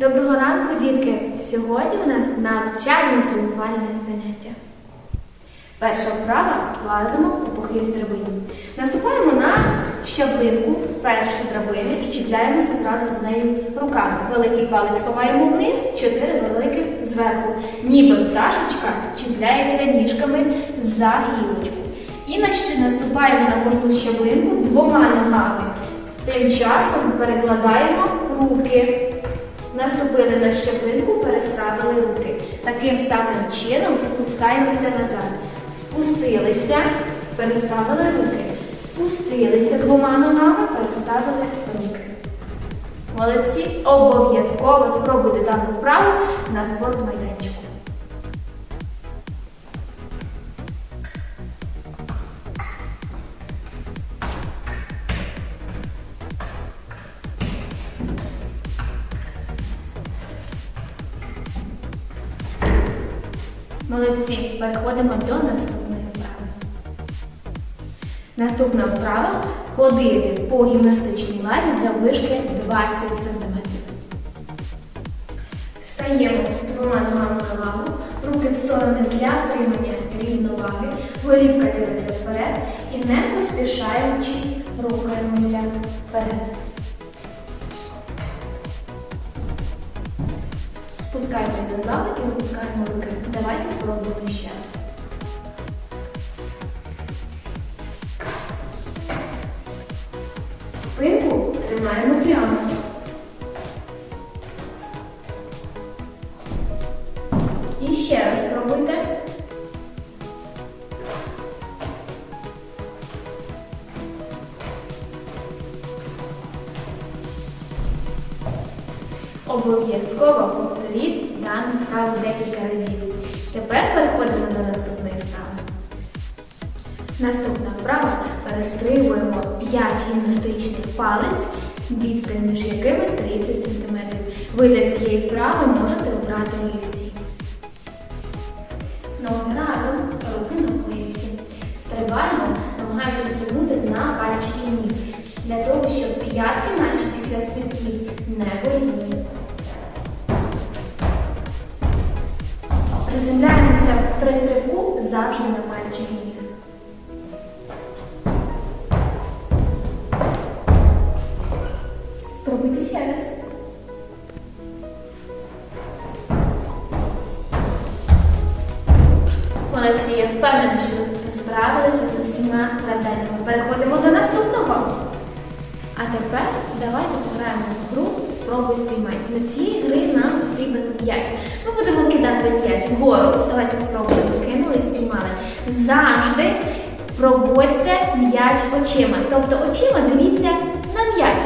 Доброго ранку, дітки! Сьогодні у нас навчально-тренувальне заняття. Перша вправа лазимо по похилій драбині. Наступаємо на щаблинку першу драбини і чіпляємося зразу з нею руками. Великий палець ховаємо вниз, чотири великих зверху. Ніби пташечка чіпляється ніжками за гілочку. І наступаємо на кожну щаблинку двома ногами. Тим часом перекладаємо руки. Наступили на щеплинку, переставили руки. Таким самим чином спускаємося назад. Спустилися, переставили руки. Спустилися двома ногами, переставили руки. Молодці, обов'язково спробуйте дану вправу на спортмайданчику. Молодці, переходимо до наступної вправи. Наступна вправа ходити по гімнастичній лаві заввишки 20 см. Стаємо двома ногами на лаву, руки в сторони для отримання рівноваги, голівка дивиться Спускаємося з лави і опускаємо руки. Давайте спробуємо ще раз. Спинку тримаємо прямо. Обов'язково повторіть дану вправу декілька разів. Тепер переходимо до наступної вправи. Наступна вправа перестрибуємо 5 гімнастичних палець, відстань між якими 30 см. Ви для цієї вправи можете обрати олівці. Приземляємося при стрибку завжди на пальчики ніг. Спробуйте ще раз. Молодці, я впевнена, що ви справилися з усіма завданнями. Переходимо до наступного. А тепер давайте пограємо в гру спробуй спіймати. Для цієї гри нам потрібен м'яч. Ми будемо кидати м'яч вгору. Давайте спробуємо. Кинули спіймали. Завжди проводьте м'яч очима. Тобто очима дивіться на м'яч.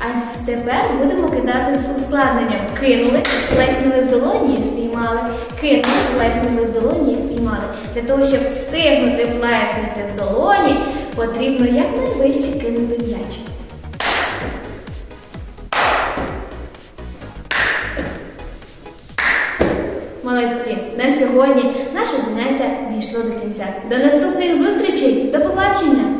А тепер будемо кидати з ускладненням. Кинули, плеснули в долоні і спіймали. Кинули, плеснули в долоні і спіймали. Для того, щоб встигнути плеснути в долоні, потрібно якнайвище кинути м'яч. На сьогодні наше заняття дійшло до кінця. До наступних зустрічей! До побачення!